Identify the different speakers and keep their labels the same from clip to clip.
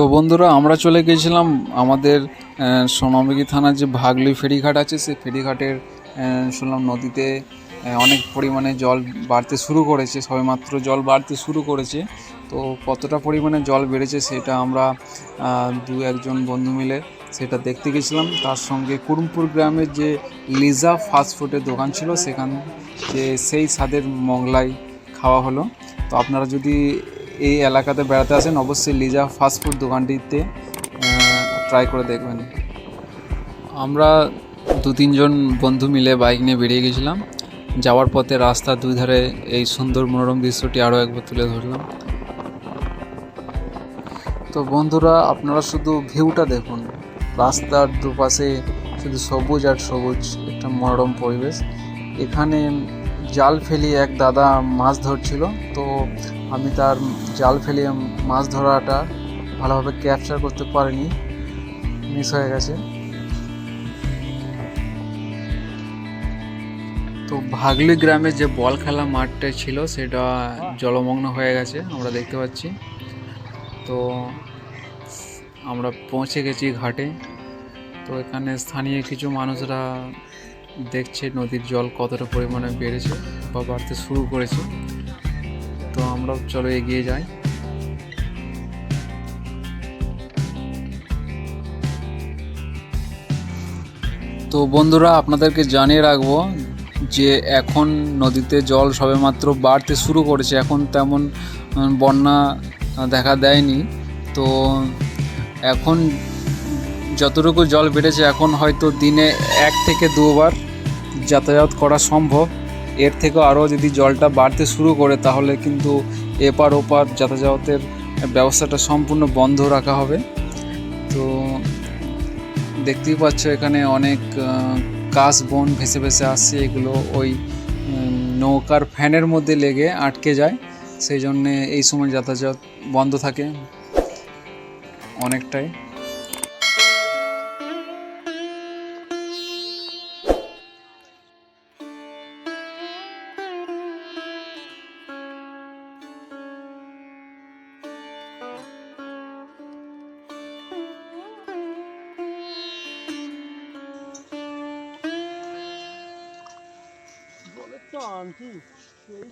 Speaker 1: তো বন্ধুরা, আমরা চলে গিয়েছিলাম আমাদের সোনামুখী থানার যে ভাগলি ফেরিঘাট আছে, সেই ফেরিঘাটের শুনলাম নদীতে অনেক পরিমাণে জল বাড়তে শুরু করেছে, সবেমাত্র জল বাড়তে শুরু করেছে। তো কতটা পরিমাণে জল বেড়েছে সেটা আমরা দু একজন বন্ধু মিলে সেটা দেখতে গেছিলাম। তার সঙ্গে কুরুমপুর গ্রামের যে লিজা ফাস্টফুডের দোকান ছিল, সেখান, যে সেই স্বাদের মোগলাই খাওয়া হলো। তো আপনারা যদি এই এলাকাতে বেড়াতে আসেন, অবশ্যই লিজা ফাস্টফুড দোকানটিতে ট্রাই করে দেখবেন। আমরা দু তিনজন বন্ধু মিলে বাইক নিয়ে বেরিয়ে গেছিলাম। যাওয়ার পথে রাস্তার দুই ধারে এই সুন্দর মনোরম দৃশ্যটি আরও একবার তুলে ধরলাম। তো বন্ধুরা, আপনারা শুধু ভিউটা দেখুন। রাস্তার দুপাশে শুধু সবুজ আর সবুজ একটা মনোরম পরিবেশ। এখানে জাল ফেলি এক দাদা মাছ ধরছিল। তো আমি তার জাল ফেলে মাছ ধরাটা ভালোভাবে ক্যাপচার করতে পারিনি। মিস হয়ে গেছে। তো ভাগলি গ্রামে যে বল খেলা মাঠটা ছিল, সেটা জলমগ্ন হয়ে গেছে, আমরা দেখতে পাচ্ছি। তো আমরা পৌঁছে গেছি ঘাটে। তো এখানে স্থানীয় কিছু মানুষরা দেখছে নদীর জল কতটা পরিমাণে বেড়েছে বা বাড়তে শুরু করেছে। তো আমরা চলো এগিয়ে যাই। তো বন্ধুরা, আপনাদেরকে জানিয়ে রাখব যে এখন নদীতে জল সবেমাত্র বাড়তে শুরু করেছে। এখন তেমন বন্যা দেখা দেয়নি। তো এখন যতটুকু জল বেড়েছে, এখন হয়তো দিনে এক থেকে দুবার যাতায়াত করা সম্ভব। এর থেকেও আরও যদি জলটা বাড়তে শুরু করে, তাহলে কিন্তু এপার ওপার যাতায়াতের ব্যবস্থাটা সম্পূর্ণ বন্ধ রাখা হবে। তো দেখতেই পাচ্ছ এখানে অনেক কাশ বন ভেসে ভেসে আসছে, এগুলো ওই নৌকার ফ্যানের মধ্যে লেগে আটকে যায়। সেই জন্যে এই সময় যাতায়াত বন্ধ থাকে অনেকটাই। şu anki şey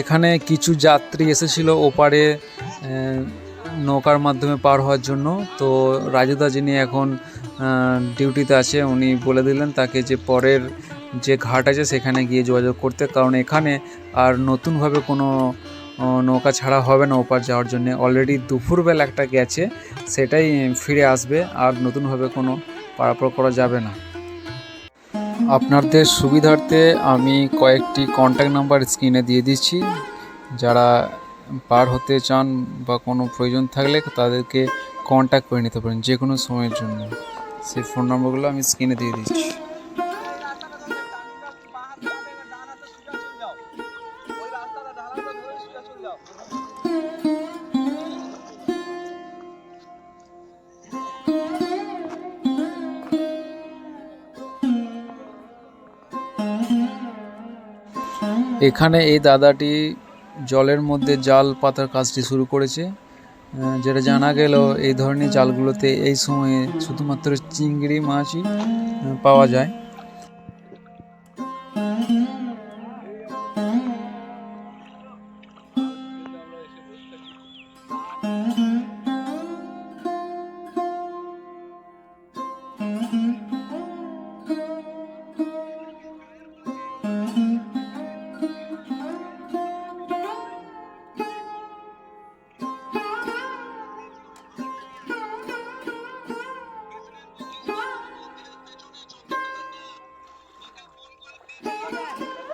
Speaker 1: এখানে কিছু যাত্রী এসেছিল ওপারে নৌকার মাধ্যমে পার হওয়ার জন্য। তো রাজুদা যিনি এখন ডিউটিতে আছে, উনি বলে দিলেন তাকে যে পরের যে ঘাট আছে সেখানে গিয়ে যোগাযোগ করতে। কারণ এখানে আর নতুনভাবে কোনো নৌকা ছাড়া হবে না ওপার যাওয়ার জন্য। অলরেডি দুপুরবেলা একটা গেছে, সেটাই ফিরে আসবে, আর নতুনভাবে কোনো পারাপার করা যাবে না। আপনাদের সুবিধার্থে আমি কয়েকটি কন্ট্যাক্ট নাম্বার স্ক্রিনে দিয়ে দিচ্ছি। যারা পার হতে চান বা কোনো প্রয়োজন থাকলে তাদেরকে কন্ট্যাক্ট করে নিতে পারেন যে কোনো সময়ের জন্য। সেই ফোন নম্বরগুলো আমি স্ক্রিনে দিয়ে দিচ্ছি। এখানে এই দাদাটি জলের মধ্যে জাল পাতার কাজটি শুরু করেছে। যেটা জানা গেল, এই ধরনের জালগুলোতে এই সময়ে শুধুমাত্র চিংড়ি মাছই পাওয়া যায়। Thank you.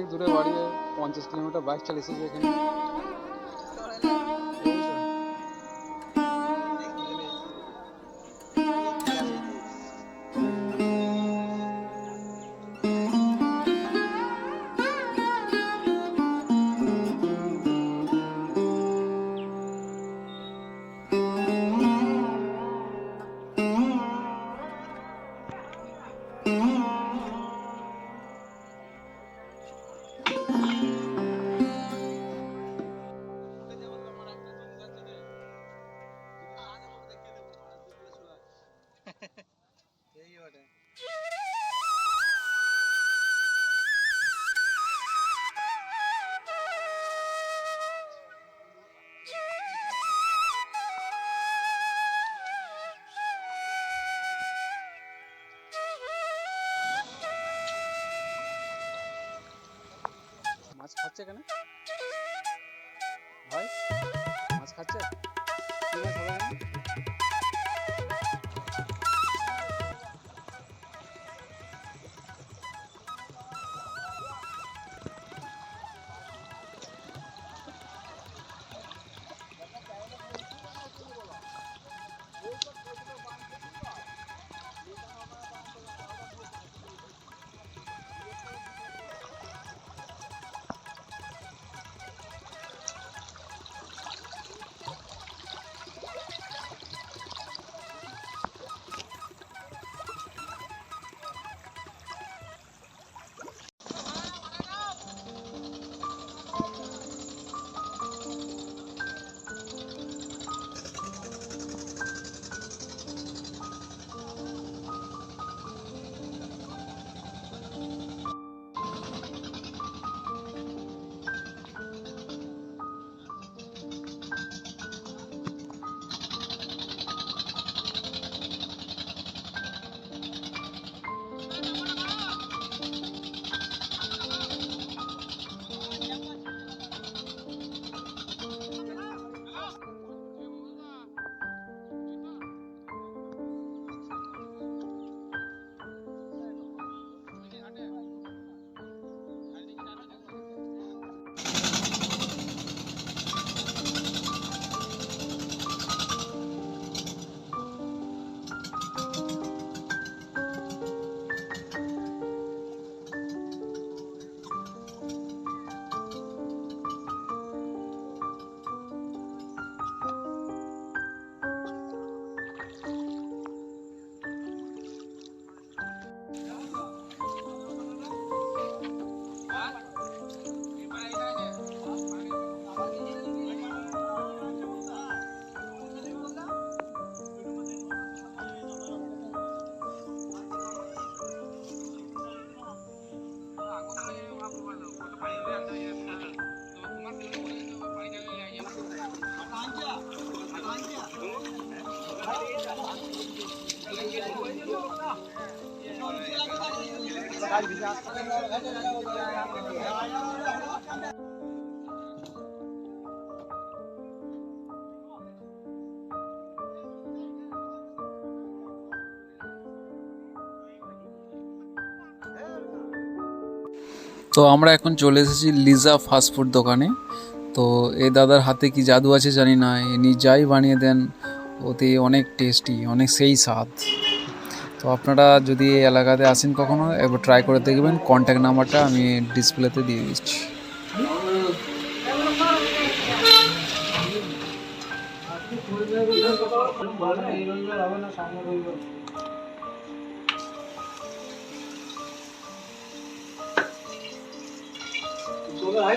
Speaker 1: অনেক দূরে বাড়ি পঞ্চাশ কিলোমিটার বাইক চালিয়েছি এখানে খাচ্ছে কেন? ভাই মাছ খাচ্ছে? তো আমরা এখন চলে এসেছি লিজা ফাস্টফুড দোকানে। তো এই দাদার হাতে কি জাদু আছে জানি না ইনি যাই বানিয়ে দেন, ওতে অনেক টেস্টি, অনেক সেই স্বাদ। তো আপনারা যদি এই এলাকাতে আসেন কখনো, একবার ট্রাই করে দেখবেন। কন্ট্যাক্ট নাম্বারটা আমি ডিসপ্লেতে দিয়ে দিচ্ছি।
Speaker 2: ভাই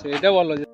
Speaker 2: সেটা বলো যে